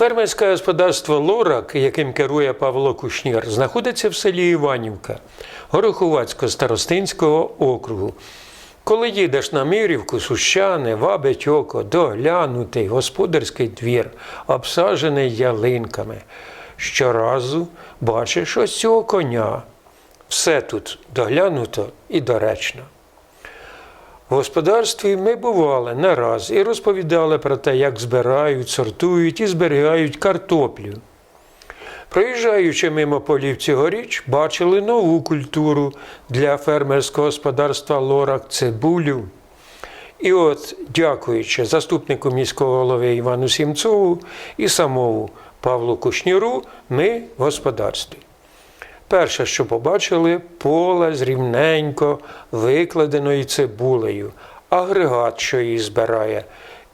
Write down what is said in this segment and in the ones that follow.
Фермерське господарство Лорак, яким керує Павло Кушнір, знаходиться в селі Іванівка Гороховацько-Старостинського округу. Коли їдеш на Мірівку, Сущани, вабить око, доглянутий господарський двір, обсаджений ялинками. Щоразу бачиш ось цього коня. Все тут доглянуто і доречно. В господарстві ми бували не раз і розповідали про те, як збирають, сортують і зберігають картоплю. Проїжджаючи мимо полів цьогоріч, бачили нову культуру для фермерського господарства Лорак цибулю. І от, дякуючи заступнику міського голови Івану Сімцову і самому Павлу Кушніру, ми в господарстві. Перше, що побачили, поле з рівненько викладеною цибулею, агрегат, що її збирає,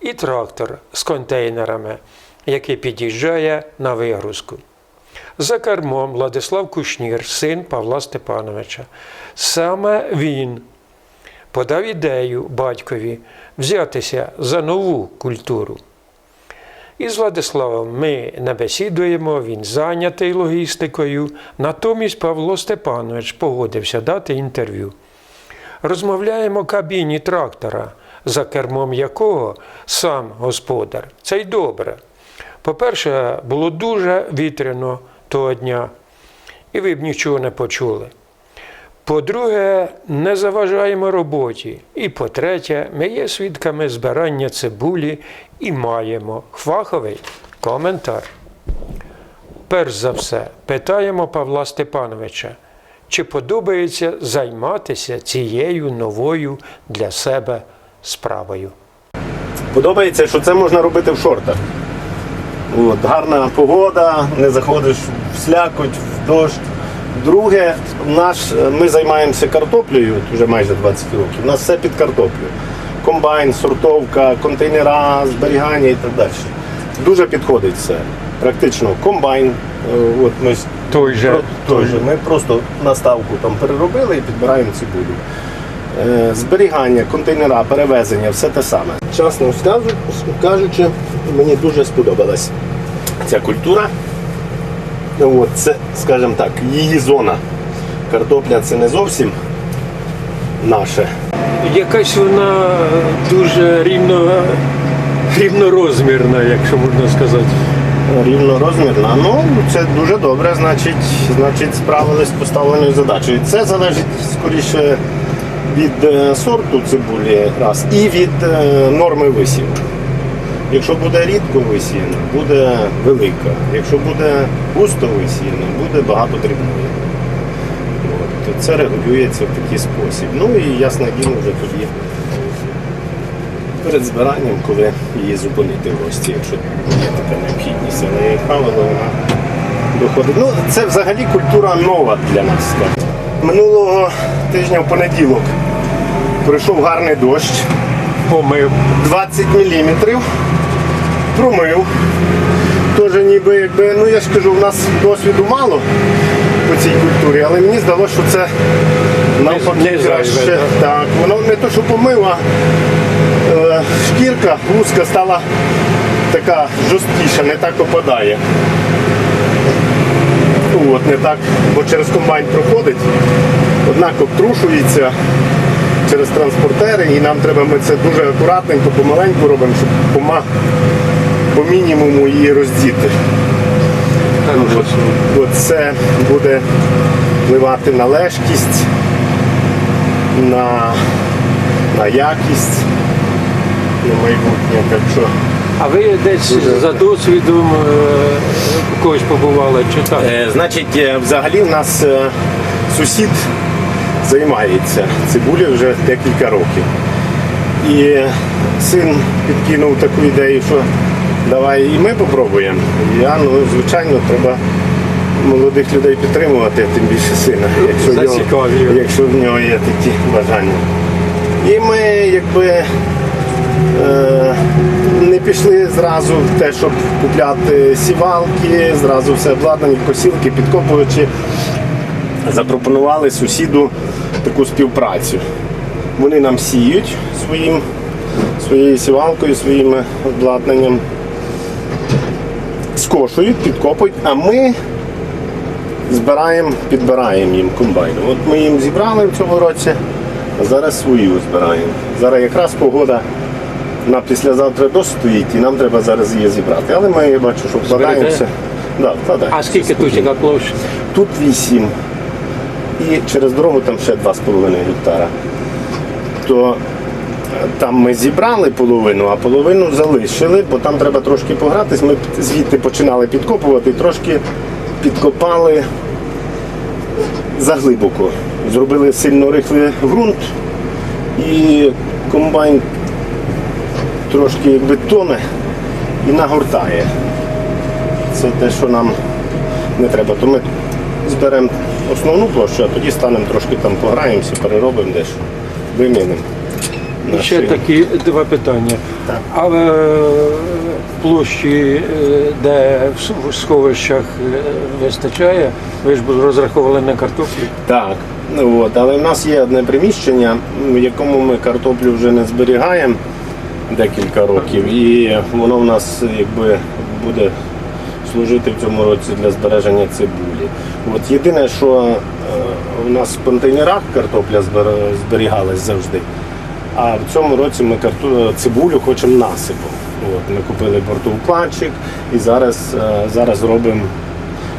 і трактор з контейнерами, який під'їжджає на вигрузку. За кермом Владислав Кушнір, син Павла Степановича. Саме він подав ідею батькові взятися за нову культуру. Із Владиславом ми не бесідуємо, він зайнятий логістикою. Натомість Павло Степанович погодився дати інтерв'ю. Розмовляємо в кабіні трактора, за кермом якого сам господар. Це й добре. По-перше, було дуже вітряно того дня, і ви б нічого не почули. По-друге, не заважаємо роботі. І по-третє, ми є свідками збирання цибулі і маємо фаховий коментар. Перш за все, питаємо Павла Степановича, чи подобається займатися цією новою для себе справою. Подобається, що це можна робити в шортах. От, гарна погода, не заходиш в слякоть, в дощ. Друге, наш, ми займаємося картоплею вже майже 20 років. У нас все під картоплю. Комбайн, сортовка, контейнера, зберігання і так далі. Дуже підходить все. Практично комбайн. е, От ми Той же, про- той же. Ми просто наставку там переробили і підбираємо цибулю. Е, Зберігання, контейнера, перевезення, все те саме. Чесно кажучи, мені дуже сподобалась ця культура. От, це, скажімо так, її зона. Картопля це не зовсім наше. Якась вона дуже рівно, рівнорозмірна, якщо можна сказати. Рівнорозмірна. Ну, це дуже добре, значить, значить справились з поставленою задачею. Це залежить скоріше від е, сорту цибулі раз, і від е, норми висіву. Якщо буде рідко висіяно, буде велика. Якщо буде густо висіяно, буде багато дрібної. Це регулюється в такий спосіб. Ну і ясне діло вже тоді перед збиранням, коли її зупинити в рості, якщо є така необхідність. Але, як правило, вона доходить. Ну, це взагалі культура нова для нас. Минулого тижня в понеділок пройшов гарний дощ, Помив. 20 мм, промив. Теж ніби якби, ну я ж кажу, в нас досвіду мало по цій культурі, але мені здалося, що це навпаки краще. так? Так, воно не то, що помив, а е, шкірка вузька стала така жорсткіша, не так опадає. От, не так, бо через комбайн проходить, однак обтрушується через транспортери, і нам треба ми це дуже акуратненько, помаленьку робимо, щоб пома по мінімуму її роздіти. От, от це буде впливати на лежкість, на, на якість на майбутнє. Так що А ви десь за досвідом е, когось побували чи так? Е, Значить, е, взагалі в нас е, сусід займається цибулею вже декілька років. І син підкинув таку ідею, що давай і ми попробуємо. Я, ну, звичайно, треба молодих людей підтримувати, тим більше сина, якщо, в нього, якщо в нього є такі бажання. І ми якби е, не пішли зразу в те, щоб купляти сівалки, зразу все обладнані, косілки, підкопувачі. Запропонували сусіду таку співпрацю. Вони нам сіють своїм, своєю сівалкою, своїм обладнанням. скошують, підкопують, а ми збираємо, підбираємо їм комбайном. От ми їм зібрали в цьому році, а зараз свою збираємо. Зараз якраз погода на післязавтра дощ стоїть, і нам треба зараз її зібрати. Але ми я бачу, що вкладаємося. Да, вкладаємося. А скільки тут яка площа? Тут 8. І через дорогу там ще 2,5 гектара. То е, там ми зібрали половину, а половину залишили, бо там треба трошки погратись. Ми звідти починали підкопувати, трошки підкопали заглибоко. Зробили сильно рихлий ґрунт і комбайн трошки якби тоне і нагортає. Це те, що нам не треба. То ми зберемо основну площу, а тоді станемо трошки там пограємося, переробимо дещо, вимінимо. Ще такі два питання. Так. А в площі, е, де в сховищах е, вистачає, ви ж розраховували на картоплю. Так, от, але в нас є одне приміщення, в якому ми картоплю вже не зберігаємо декілька років, і воно в нас якби буде служити в цьому році для збереження цибулі. От єдине, що е, у нас в контейнерах картопля збер- зберігалась завжди. А в цьому році ми цибулю хочемо насипом. От, ми купили бортоукладчик і зараз, е, зараз робимо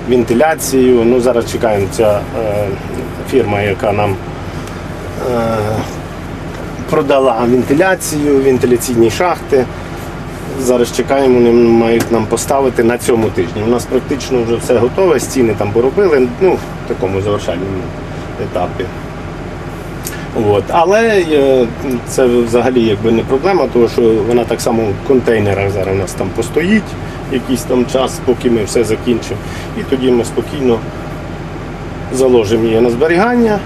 вентиляцію. Ну, зараз чекаємо ця е, фірма, яка нам продала вентиляцію, вентиляційні шахти. Зараз чекаємо, вони мають нам поставити на цьому тижні. У нас практично вже все готове, стіни там поробили, ну, в такому завершальному етапі. От. Але е, це взагалі якби не проблема, тому що вона так само в контейнерах зараз у нас там постоїть якийсь там час, поки ми все закінчимо. І тоді ми спокійно заложимо її на зберігання,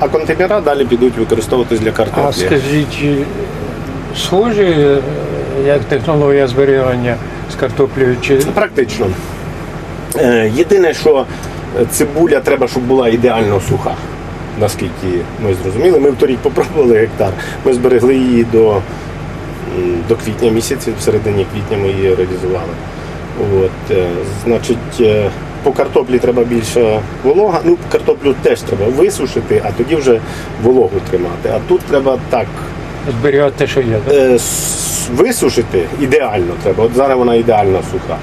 а контейнера далі підуть використовуватись для А скажіть, е, схожі, е, як технологія зберігання з картоплею? Чи Практично. Е, Єдине, що цибуля треба, щоб була ідеально суха. Наскільки ми зрозуміли, ми вторік попробували гектар. Ми зберегли її до, до квітня місяця, в середині квітня ми її реалізували. От, е, значить, е, по картоплі треба більше волога. Ну, картоплю теж треба висушити, а тоді вже вологу тримати. А тут треба так зберігати те, що є? так? е, висушити ідеально треба. От зараз вона ідеально суха.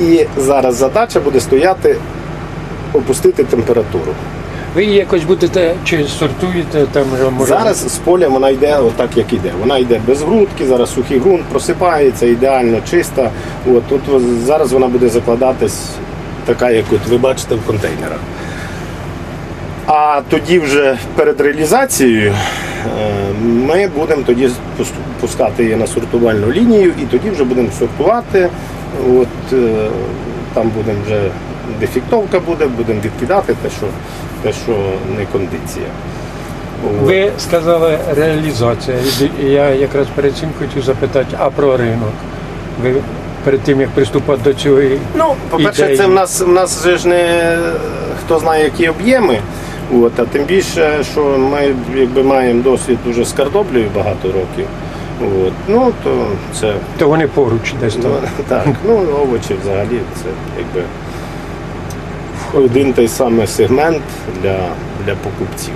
І зараз задача буде стояти опустити температуру. Ви її якось будете чи сортуєте там вже може Зараз з поля вона йде отак, як іде. Вона йде без грудки, зараз сухий ґрунт просипається, ідеально чиста. От, тут зараз вона буде закладатись така, як от ви бачите в контейнерах. А тоді вже перед реалізацією е, ми будемо тоді пускати її на сортувальну лінію і тоді вже будемо сортувати. От, е, там будемо вже дефіктовка буде, будемо відкидати те, що, те, що не кондиція. Ви сказали реалізація. Я якраз перед цим хотів запитати, а про ринок. Ви перед тим як приступати до цього, Ну, по-перше, це в нас в нас же ж не хто знає, які об'єми. От, а тим більше, що ми якби маємо досвід уже з картоплею багато років. От, ну то це то вони поруч десь ну, так, ну овочі взагалі це якби один той самий сегмент для, для покупців.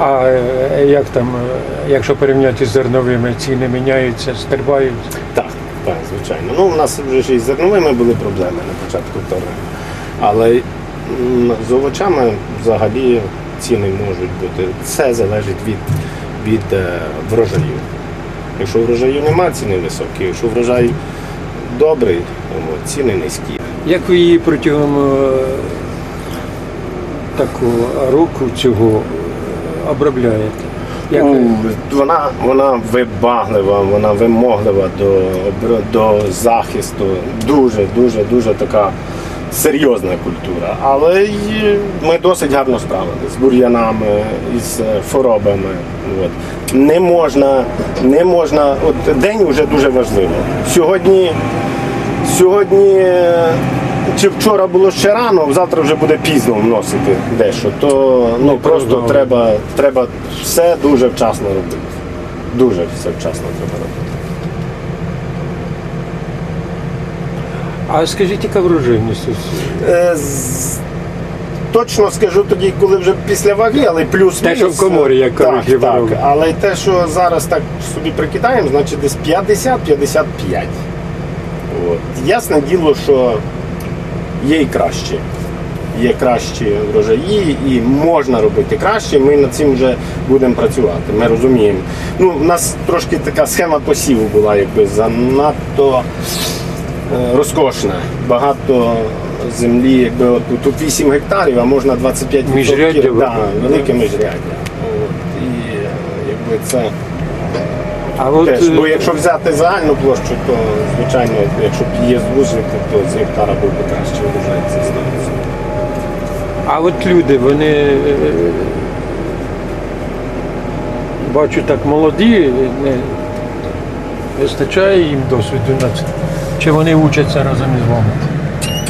А е, як там, е, якщо порівняти з зерновими, ціни міняються, стрибають. Так, так, звичайно. Ну, у нас вже ж із зерновими були проблеми на початку вторгнення. Але з овочами взагалі ціни можуть бути. Це залежить від, від е, врожаю. Якщо врожаю немає, ціни високі. Якщо врожай добрий, ціни низькі. Як ви її протягом е, такого року цього е, обробляєте? Як ви- Вона, вона вибаглива, вона вимоглива до, до захисту. Дуже, дуже, дуже така серйозна культура. Але й ми досить гарно справилися з бур'янами, із е, хворобами. От. Не можна, не можна. От день вже дуже важливо. Сьогодні, сьогодні е, чи вчора було ще рано, завтра вже буде пізно вносити дещо. То ну, просто треба, треба все дуже вчасно робити. Дуже все вчасно треба робити. А скажіть, яка врожайність? Е, з- Точно скажу тоді, коли вже після ваги, але плюс Те, що в коморі, як так, кажуть, ліворуч. так. Але те, що зараз так собі прикидаємо, значить десь 50-55. От. Ясне діло, що є і краще. Є кращі врожаї і можна робити краще. Ми над цим вже будемо працювати. Ми розуміємо. Ну, у нас трошки така схема посіву була, якби занадто розкошна. Багато землі, якби от, тут 8 гектарів, а можна 25 Міжряддя да, велике міжряддя. От, і е, якби це А от теж. Бо е, якщо взяти загальну площу, то звичайно, якщо б є звужити, то з гектара був би краще врожай. Це 100%. А от люди, вони е, бачу так молоді, не вистачає їм досвіду на це. Чи вони учаться разом із вами?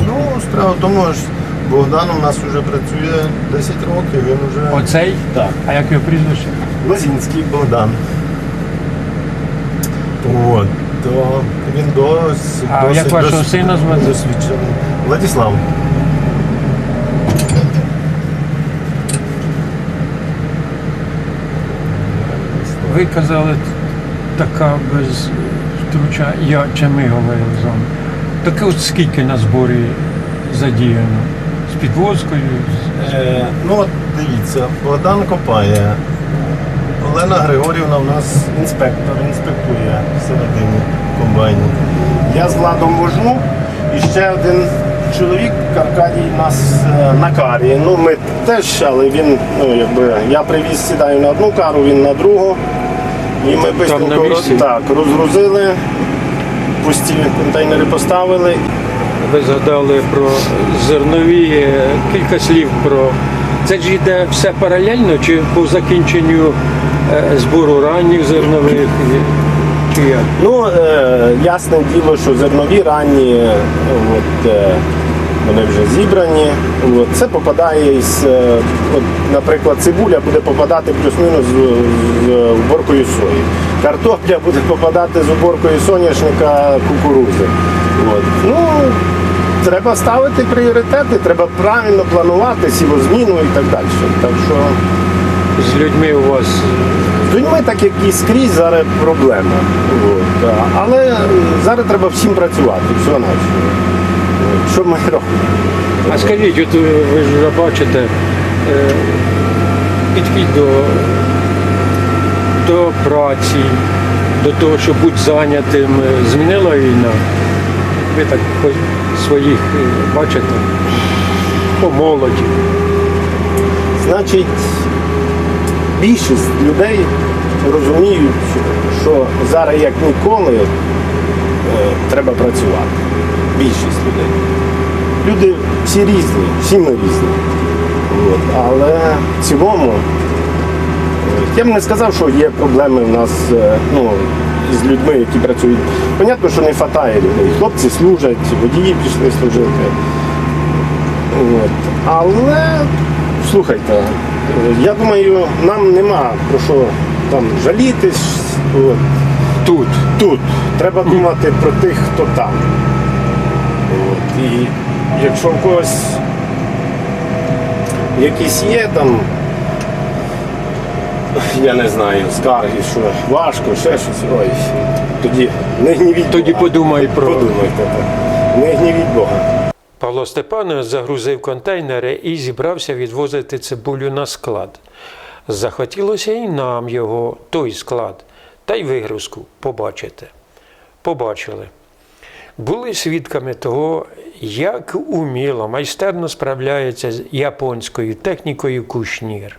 Ну, справа в тому, що Богдан у нас вже працює 10 років, він вже Оцей? Так. А як його прізвище? Лозінський Богдан. От, то він досить, А досить як вашого дос- сина звати? досвідчений. Владислав. Ви казали, така без втручання, я чи ми говорили з вами. Так от скільки на зборі задіяно? З підвозкою? з- Е, ну от дивіться, Богдан копає. Олена Григорівна у нас інспектор, інспектує всередині комбайні. Я з Владом вожну і ще один чоловік Аркадій нас е, на карі. Ну ми теж, але він, ну якби я привіз, сідаю на одну кару, він на другу. І ми швидко місці? так, розгрузили, пусті контейнери поставили. Ви згадали про зернові, е, кілька слів про. Це ж йде все паралельно чи по закінченню е, збору ранніх зернових? Чи як? Ну, е, ясне діло, що зернові ранні, от, е, вони вже зібрані. От, це попадає із, е, от, наприклад, цибуля буде попадати плюс-мінус з, уборкою сої. Картопля буде попадати з уборкою соняшника кукурузи. От. Ну, треба ставити пріоритети, треба правильно планувати сівозміну і так далі. Так що З людьми у вас з людьми, так як і скрізь, зараз проблема. От. Але зараз треба всім працювати, все наче. Що ми робимо? А скажіть, от ви ж вже бачите е, підхід до, до праці, до того, щоб бути зайнятим, е, змінила війна. Ви так по своїх е, бачите, по молоді. Значить, більшість людей розуміють, що зараз як ніколи треба працювати. Більшість людей. Люди всі різні, всі ми різні. От. Але в цілому е, я б не сказав, що є проблеми в нас е, ну, з людьми, які працюють. Понятно, що не вистачає людей. Хлопці служать, водії пішли служити. От. Але слухайте, я думаю, нам нема про що там жалітись. От. Тут, тут. Треба думати про тих, хто там. І якщо в когось якісь є там, я не знаю, скарги, що важко, ще щось, ой, тоді не гнівіть. Тоді Бога. подумай про- Подумайте, так. Не гнівіть Бога. Павло Степанович загрузив контейнери і зібрався відвозити цибулю на склад. Захотілося і нам його, той склад, та й вигрузку побачити. Побачили. Були свідками того, як уміло, майстерно справляється з японською технікою кушнір.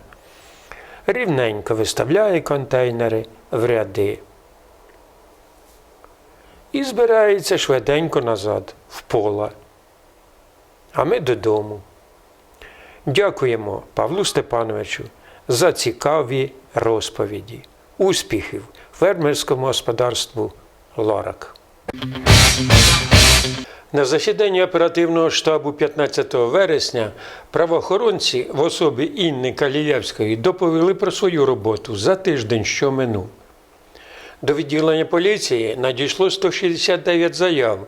Рівненько виставляє контейнери в ряди. І збирається швиденько назад, в поле а ми додому. Дякуємо Павлу Степановичу за цікаві розповіді. Успіхів фермерському господарству Лорак. На засіданні оперативного штабу 15 вересня правоохоронці в особі Інни Калієвської доповіли про свою роботу за тиждень, що минув. До відділення поліції надійшло 169 заяв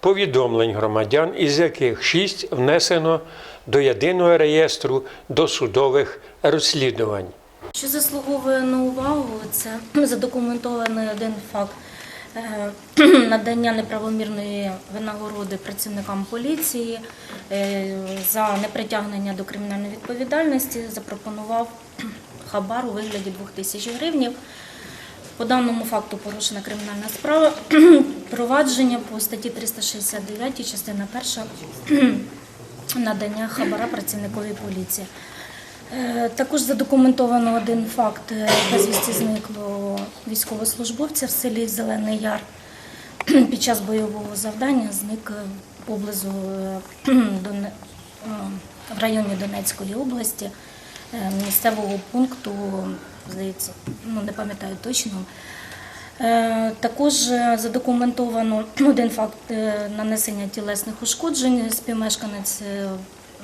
повідомлень громадян, із яких 6 внесено до єдиного реєстру досудових розслідувань. Що заслуговує на увагу, це задокументований один факт надання неправомірної винагороди працівникам поліції е, за непритягнення до кримінальної відповідальності запропонував хабар у вигляді 2000 гривнів. По даному факту порушена кримінальна справа. Провадження по статті 369, частина 1 надання хабара працівникові поліції. Е, Також задокументовано один факт е, безвісті зниклого військовослужбовця в селі Зелений Яр. Під час бойового завдання зник е, поблизу в районі Донецької області місцевого пункту, здається, ну не пам'ятаю точно. Також задокументовано один факт нанесення тілесних ушкоджень. Співмешканець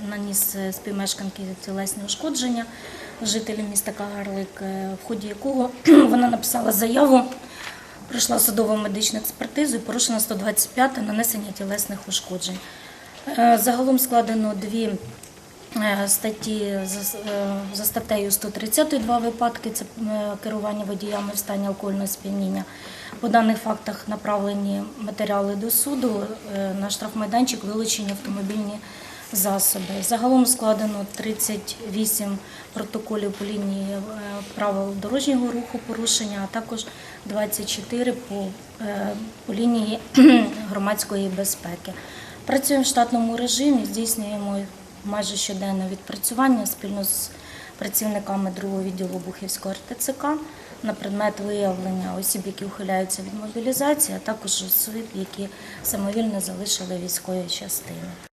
наніс співмешканки тілесні ушкодження жителі міста Кагарлик, е, в ході якого вона написала заяву, пройшла судову медичну експертизу і порушена 125 нанесення тілесних ушкоджень. Е, Загалом складено дві е, статті за, статтею 130 два випадки це керування водіями в стані алкогольного сп'яніння. По даних фактах направлені матеріали до суду на штрафмайданчик вилучені автомобільні засоби. Загалом складено 38 протоколів по лінії е, правил дорожнього руху порушення, а також 24 по, е, по лінії громадської безпеки. Працюємо в штатному режимі, здійснюємо майже щоденне відпрацювання спільно з працівниками другого відділу Бухівського РТЦК на предмет виявлення осіб, які ухиляються від мобілізації, а також осіб, які самовільно залишили військові частини.